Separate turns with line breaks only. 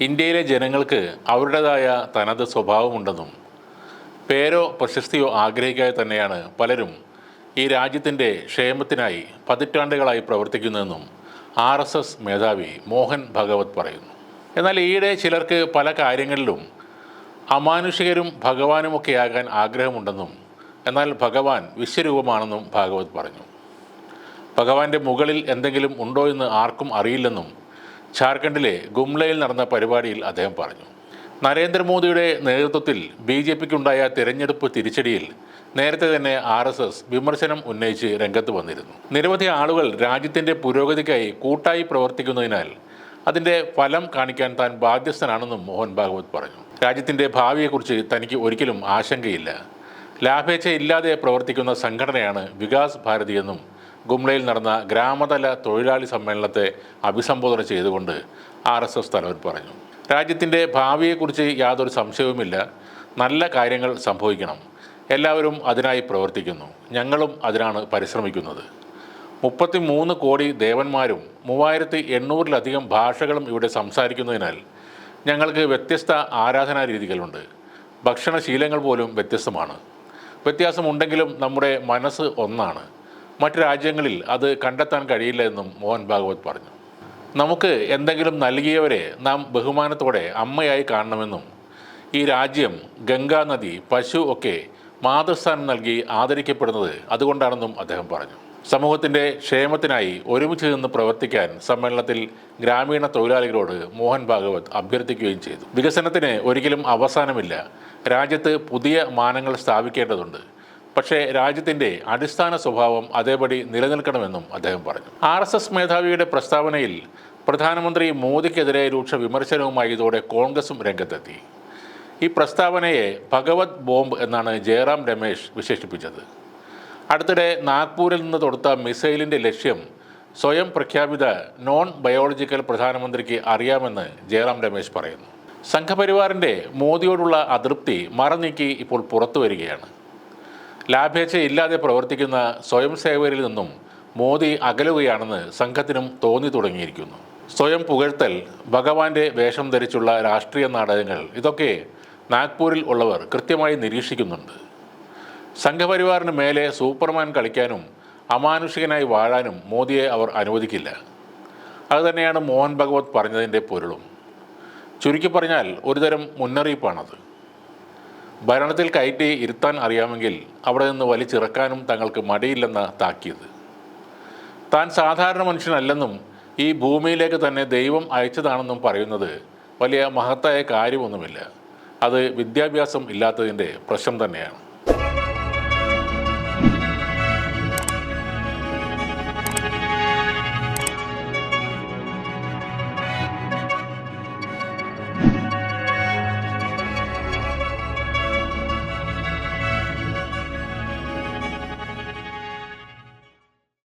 ഇന്ത്യയിലെ ജനങ്ങൾക്ക് അവരുടേതായ തനത് സ്വഭാവമുണ്ടെന്നും പേരോ പ്രശസ്തിയോ ആഗ്രഹിക്കാതെ തന്നെയാണ് പലരും ഈ രാജ്യത്തിന്റെ ക്ഷേമത്തിനായി പതിറ്റാണ്ടുകളായി പ്രവർത്തിക്കുന്നതെന്നും ആർ എസ് എസ് മേധാവി മോഹൻ ഭഗവത് പറയുന്നു. എന്നാൽ ഈയിടെ ചിലർക്ക് പല കാര്യങ്ങളിലും അമാനുഷികരും ഭഗവാനുമൊക്കെ ഭഗവാനുമൊക്കെയാകാൻ ആഗ്രഹമുണ്ടെന്നും എന്നാൽ ഭഗവാൻ വിശ്വരൂപമാണെന്നും ഭാഗവത് പറഞ്ഞു. ഭഗവാന്റെ മുകളിൽ എന്തെങ്കിലും ഉണ്ടോ എന്ന് ആർക്കും അറിയില്ലെന്നും ഝാർഖണ്ഡിലെ ഗുംലയിൽ നടന്ന പരിപാടിയിൽ അദ്ദേഹം പറഞ്ഞു നരേന്ദ്രമോദിയുടെ നേതൃത്വത്തിൽ ബി ജെ പിക്കുണ്ടായ തിരഞ്ഞെടുപ്പ് തിരിച്ചടിയിൽ നേരത്തെ തന്നെ ആർ എസ് എസ് വിമർശനം ഉന്നയിച്ച് രംഗത്ത് വന്നിരുന്നു. നിരവധി ആളുകൾ രാജ്യത്തിന്റെ പുരോഗതിക്കായി കൂട്ടായി പ്രവർത്തിക്കുന്നതിനാൽ അതിന്റെ ഫലം കാണിക്കാൻ താൻ ബാധ്യസ്ഥനാണെന്നും മോഹൻ ഭാഗവത് പറഞ്ഞു. രാജ്യത്തിന്റെ ഭാവിയെക്കുറിച്ച് തനിക്ക് ഒരിക്കലും ആശങ്കയില്ല. ലാഭേച്ഛയില്ലാതെ പ്രവർത്തിക്കുന്ന സംഘടനയാണ് വികാസ് ഭാരതി എന്നും ഗുംലയിൽ നടന്ന ഗ്രാമതല തൊഴിലാളി സമ്മേളനത്തെ അഭിസംബോധന ചെയ്തുകൊണ്ട് ആർ എസ് എസ് തലവൻ പറഞ്ഞു. രാജ്യത്തിന്റെ ഭാവിയെക്കുറിച്ച് യാതൊരു സംശയവുമില്ല. നല്ല കാര്യങ്ങൾ സംഭവിക്കണം. എല്ലാവരും അതിനായി പ്രവർത്തിക്കുന്നു. ഞങ്ങളും അതിനാണ് പരിശ്രമിക്കുന്നത്. മുപ്പത്തി മൂന്ന് കോടി ദേവന്മാരും മൂവായിരത്തി എണ്ണൂറിലധികം ഭാഷകളും ഇവിടെ സംസാരിക്കുന്നതിനാൽ ഞങ്ങൾക്ക് വ്യത്യസ്ത ആരാധനാ രീതികളുണ്ട്. ഭക്ഷണശീലങ്ങൾ പോലും വ്യത്യസ്തമാണ്. വ്യത്യാസമുണ്ടെങ്കിലും നമ്മുടെ മനസ്സ് ഒന്നാണ്. മറ്റു രാജ്യങ്ങളിൽ അത് കണ്ടെത്താൻ കഴിയില്ല എന്നും മോഹൻ ഭാഗവത് പറഞ്ഞു. നമുക്ക് എന്തെങ്കിലും നൽകിയവരെ നാം ബഹുമാനത്തോടെ അമ്മയായി കാണണമെന്നും ഈ രാജ്യം ഗംഗാ നദി പശു ഒക്കെ മാതൃസ്ഥാനം നൽകി ആദരിക്കപ്പെടുന്നത് അതുകൊണ്ടാണെന്നും അദ്ദേഹം പറഞ്ഞു. സമൂഹത്തിന്റെ ക്ഷേമത്തിനായി ഒരുമിച്ച് നിന്ന് പ്രവർത്തിക്കാൻ സമ്മേളനത്തിൽ ഗ്രാമീണ തൊഴിലാളികളോട് മോഹൻ ഭാഗവത് അഭ്യർത്ഥിക്കുകയും ചെയ്തു. വികസനത്തിന് ഒരിക്കലും അവസാനമില്ല. രാജ്യത്ത് പുതിയ മാനങ്ങൾ സ്ഥാപിക്കേണ്ടതുണ്ട്. പക്ഷേ രാജ്യത്തിന്റെ അടിസ്ഥാന സ്വഭാവം അതേപടി നിലനിൽക്കണമെന്നും അദ്ദേഹം പറഞ്ഞു. ആർ എസ് എസ് മേധാവിയുടെ പ്രസ്താവനയിൽ പ്രധാനമന്ത്രി മോദിക്കെതിരെ രൂക്ഷ വിമർശനവുമായി ഇതോടെ കോൺഗ്രസും രംഗത്തെത്തി. ഈ പ്രസ്താവനയെ ഭഗവത് ബോംബ് എന്നാണ് ജയറാം രമേശ് വിശേഷിപ്പിച്ചത്. അടുത്തിടെ നാഗ്പൂരിൽ നിന്ന് തൊടുത്ത മിസൈലിന്റെ ലക്ഷ്യം സ്വയം പ്രഖ്യാപിത നോൺ ബയോളജിക്കൽ പ്രധാനമന്ത്രിക്ക് അറിയാമെന്ന് ജയറാം രമേശ് പറയുന്നു. സംഘപരിവാറിന്റെ മോദിയോടുള്ള അതൃപ്തി മറനീക്കി ഇപ്പോൾ പുറത്തു വരികയാണ്. ലാഭേച്ഛ ഇല്ലാതെ പ്രവർത്തിക്കുന്ന സ്വയം സേവകരിൽ നിന്നും മോദി അകലുകയാണെന്ന് സംഘത്തിനും തോന്നി തുടങ്ങിയിരിക്കുന്നു. സ്വയം പുകഴ്ത്തൽ ഭഗവാന്റെ വേഷം ധരിച്ചുള്ള രാഷ്ട്രീയ നാടകങ്ങൾ ഇതൊക്കെ നാഗ്പൂരിൽ ഉള്ളവർ കൃത്യമായി നിരീക്ഷിക്കുന്നുണ്ട്. സംഘപരിവാറിന് മേലെ സൂപ്പർമാൻ കളിക്കാനും അമാനുഷികനായി വാഴാനും മോദിയെ അവർ അനുവദിക്കില്ല. അതുതന്നെയാണ് മോഹൻ ഭഗവത് പറഞ്ഞതിന്റെ പൊരുളും. ചുരുക്കി പറഞ്ഞാൽ ഒരുതരം മുന്നറിയിപ്പാണത്. ഭരണത്തിൽ കയറ്റി ഇരുത്താൻ അറിയാമെങ്കിൽ അവിടെ നിന്ന് വലിച്ചിറക്കാനും തങ്ങൾക്ക് മടിയില്ലെന്ന് താക്കീത്. താൻ സാധാരണ മനുഷ്യനല്ലെന്നും ഈ ഭൂമിയിലേക്ക് തന്നെ ദൈവം അയച്ചതാണെന്നും പറയുന്നത് വലിയ മഹത്തായ കാര്യമൊന്നുമില്ല. അത് വിദ്യാഭ്യാസം ഇല്ലാത്തതിന്റെ പ്രശ്നം തന്നെയാണ്.